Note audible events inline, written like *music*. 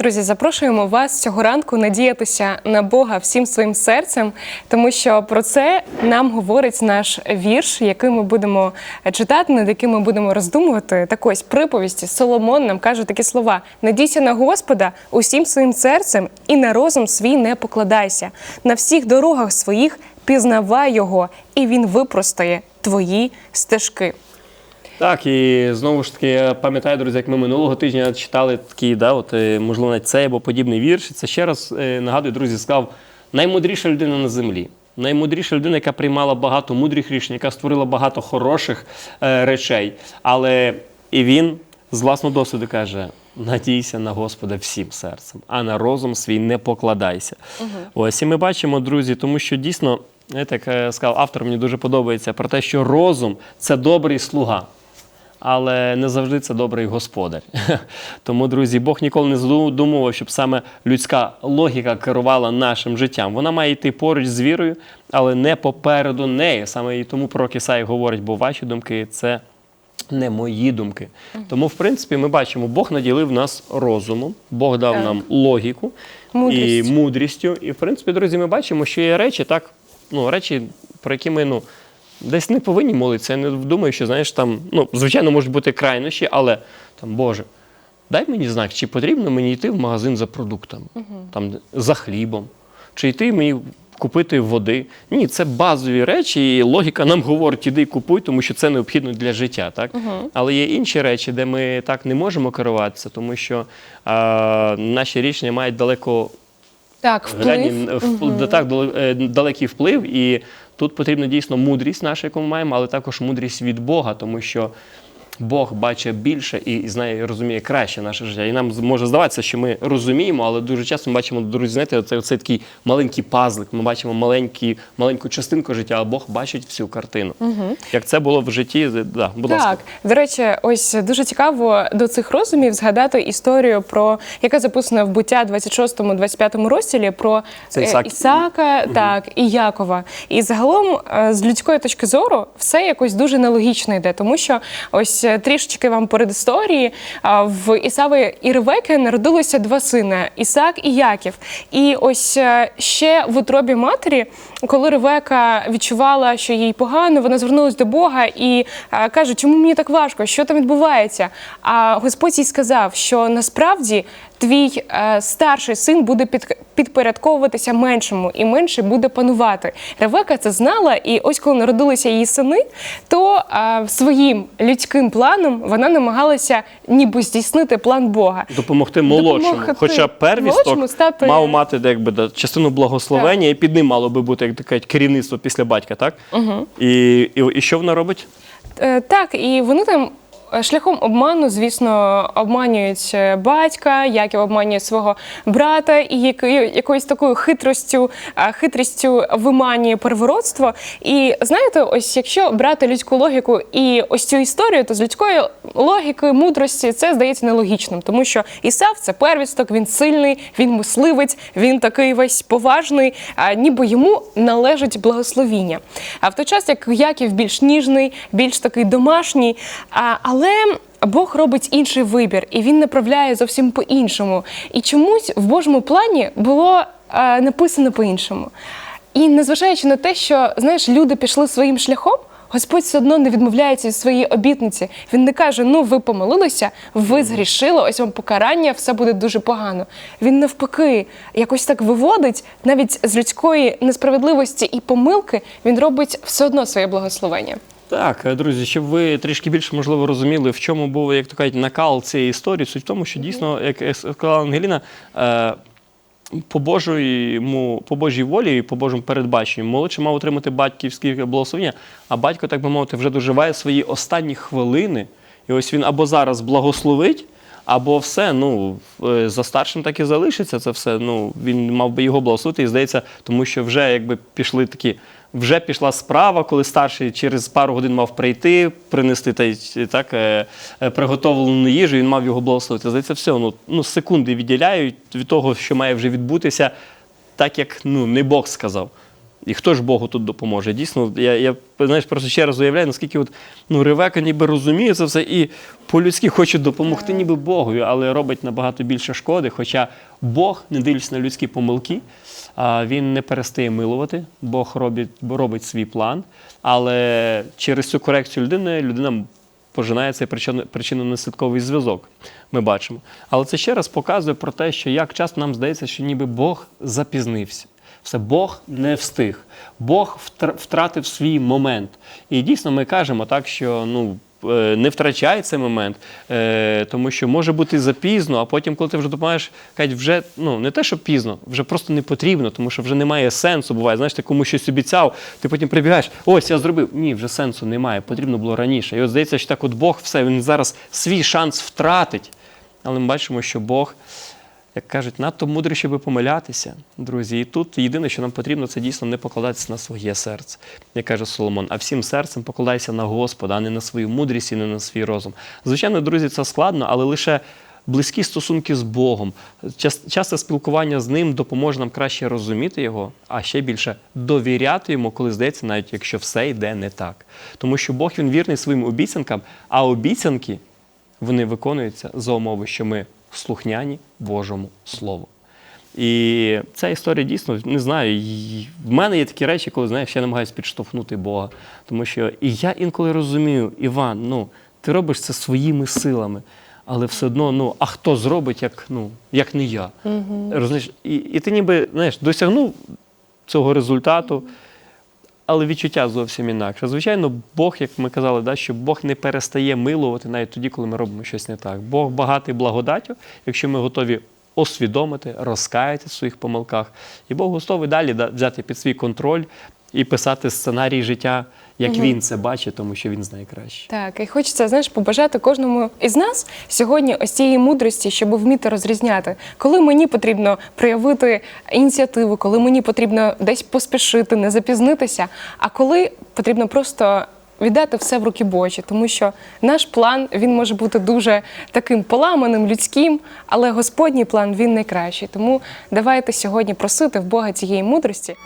Друзі, запрошуємо вас цього ранку надіятися на Бога всім своїм серцем, тому що про це нам говорить наш вірш, який ми будемо читати, над яким ми будемо роздумувати. Так ось приповісті Соломон нам каже такі слова: надійся на Господа усім своїм серцем і на розум свій не покладайся. На всіх дорогах своїх пізнавай його, і він випростає твої стежки. Так, і знову ж таки, я пам'ятаю, друзі, як ми минулого тижня читали такий, да, от, е, можливо, навіть цей або подібний вірш. Це ще раз е, нагадую, друзі, сказав, наймудріша людина на землі. Наймудріша людина, яка приймала багато мудрих рішень, яка створила багато хороших е, речей. Але і він з власного досвіду каже: надійся на Господа всім серцем, а на розум свій не покладайся. Ось і ми бачимо, друзі, тому що дійсно, знаєте, як е, сказав автор, мені дуже подобається про те, що розум це добрий слуга але не завжди це добрий господар. *laughs* Тому, друзі, Бог ніколи не задумував, щоб саме людська логіка керувала нашим життям. Вона має йти поруч з вірою, але не попереду неї. Саме і тому пророк Ісаї говорить, бо ваші думки це. Не мої думки. Тому, в принципі, ми бачимо, Бог наділив нас розумом, Бог дав Так. нам логіку і Мудрістю. мудрістю. І, в принципі, друзі, ми бачимо, що є речі, так, ну, речі, про які ми ну, десь не повинні молитися. Я не думаю, що знаєш, там, ну, звичайно, можуть бути крайнощі, але там, Боже, дай мені знак, чи потрібно мені йти в магазин за продуктами, там, за хлібом, чи йти мені купити води. Ні, це базові речі, і логіка нам говорить, іди купуй, тому що це необхідно для життя. Так? Але є інші речі, де ми так не можемо керуватися, тому що а, наші рішення мають далеко Так, вплив. впл- да, так, е, далекий вплив, і тут потрібна дійсно мудрість наша, яку ми маємо, але також мудрість від Бога, тому що Бог бачить більше і знає, і розуміє краще наше життя. І нам може здаватися, що ми розуміємо, але дуже часто ми бачимо, друзі, знаєте, це оцей такий маленький пазлик. Ми бачимо маленький, маленьку частинку життя, а Бог бачить всю картину. Як це було в житті, да, будь ласка. Так, до речі, ось дуже цікаво до цих розумів згадати історію про яка записана в буття 26-25 розділі про Це е, Ісаак. Ісаака, так і Якова. І загалом, е, з людської точки зору, все якось дуже нелогічно йде, тому що ось трішечки вам перед історії в Ісави і Ревеки народилося два сини Ісаак і Яків. І ось е, ще в утробі матері, коли Ревека відчувала, що їй погано, вона звернулася до Бога і е, каже, чому мені так важко, що там відбувається? А Господь їй сказав, що насправді твій е, старший син буде під, підпорядковуватися меншому, і менший буде панувати. Ревека це знала, і ось коли народилися її сини, то е, своїм людським планом вона намагалася ніби здійснити план Бога. Допомогти молодшому. Допомогти Хоча первісток молодшому стати- мав мати де, якби, да, частину благословення, і під ним мало би бути як таке керівництво після батька, так? Угу. І, і, і що вона робить? Е, Так, і вони там. Е, Шляхом обману, звісно, обманюють е, батька, Яків обманює свого брата, і якоюсь такою хитростю, е, хитрістю виманює первородство. І знаєте, ось якщо брати людську логіку і ось цю історію, то з людської логіки, мудрості це здається нелогічним, тому що Ісав це первісток, він сильний, він мисливець, він такий весь поважний, ніби йому належить благословіння. А в той час, як Яків більш ніжний, більш такий домашній, а, але. Бог робить інший вибір, і він направляє зовсім по-іншому. І чомусь в Божому плані було е, написано по-іншому. І незважаючи на те, що знаєш, люди пішли своїм шляхом, Господь все одно не відмовляється від своєї обітниці. Він не каже: ну ви помилилися, ви згрішили, ось вам покарання, все буде дуже погано. Він навпаки якось так виводить навіть з людської несправедливості і помилки. Він робить все одно своє благословення. Так, е, друзі, щоб ви трішки більше можливо розуміли, в чому був, як то кажуть, накал цієї історії. Суть в тому, що дійсно, як сказала Ангеліна, е, по Божому, по Божій волі і по Божому передбаченню молодший мав отримати батьківське благословення, а батько, так би мовити, вже доживає свої останні хвилини. І ось він або зараз благословить, або все, ну, е, за старшим так і залишиться це все. Ну, він мав би його благословити, і здається, тому що вже якби пішли такі. Вже пішла справа, коли старший через пару годин мав прийти, принести та так е, е, приготовлену їжу, він мав його благословити. Здається, все, ну, ну секунди відділяють від того, що має вже відбутися, так як ну, не Бог сказав. І хто ж Богу тут допоможе? Дійсно, я, я знаєш, просто ще раз уявляю, наскільки от, ну, Ревека ніби розуміє це все і по-людськи хоче допомогти ніби Богові, але робить набагато більше шкоди. Хоча Бог, не дивлячись на людські помилки, він не перестає милувати, Бог робить, робить свій план. Але через цю корекцію людини людина пожинає цей причинно- причинно-наслідковий зв'язок. Ми бачимо. Але це ще раз показує про те, що як часто нам здається, що ніби Бог запізнився. Все Бог не встиг. Бог втратив свій момент. І дійсно ми кажемо так, що ну. Е, Не втрачай цей момент, е, тому що може бути запізно, а потім, коли ти вже допомагаєш, кажуть, вже ну не те, що пізно, вже просто не потрібно, тому що вже немає сенсу. Буває, знаєш, ти комусь щось обіцяв, ти потім прибігаєш, ось я зробив. Ні, вже сенсу немає, потрібно було раніше. І от здається, що так от Бог все, він зараз свій шанс втратить. Але ми бачимо, що Бог як кажуть, надто мудрий, щоб помилятися, друзі. І тут єдине, що нам потрібно, це дійсно не покладатися на своє серце, як каже Соломон, а всім серцем покладайся на Господа, а не на свою мудрість і не на свій розум. Звичайно, друзі, це складно, але лише близькі стосунки з Богом, час- часте спілкування з ним допоможе нам краще розуміти його, а ще більше довіряти йому, коли здається, навіть якщо все йде не так. Тому що Бог він вірний своїм обіцянкам, а обіцянки вони виконуються за умови, що ми слухняні Божому Слову. І ця історія дійсно не знаю. В мене є такі речі, коли знаєш, я намагаюся підштовхнути Бога. Тому що і я інколи розумію, Іван, ну ти робиш це своїми силами, але все одно, ну а хто зробить, як, ну, як не я? Розумієш? І, і ти ніби знаєш, досягнув цього результату. Але відчуття зовсім інакше. Звичайно, Бог, як ми казали, да, що Бог не перестає милувати навіть тоді, коли ми робимо щось не так. Бог багатий благодаттю, якщо ми готові освідомити, розкаяти в своїх помилках. І Бог готовий далі да, взяти під свій контроль і писати сценарій життя, як він це бачить, тому що він знає краще. Так, і хочеться, знаєш, побажати кожному із нас сьогодні ось цієї мудрості, щоб вміти розрізняти, коли мені потрібно проявити ініціативу, коли мені потрібно десь поспішити, не запізнитися, а коли потрібно просто. Віддати все в руки Божі, тому що наш план він може бути дуже таким поламаним, людським, але Господній план він найкращий. Тому давайте сьогодні просити в Бога цієї мудрості.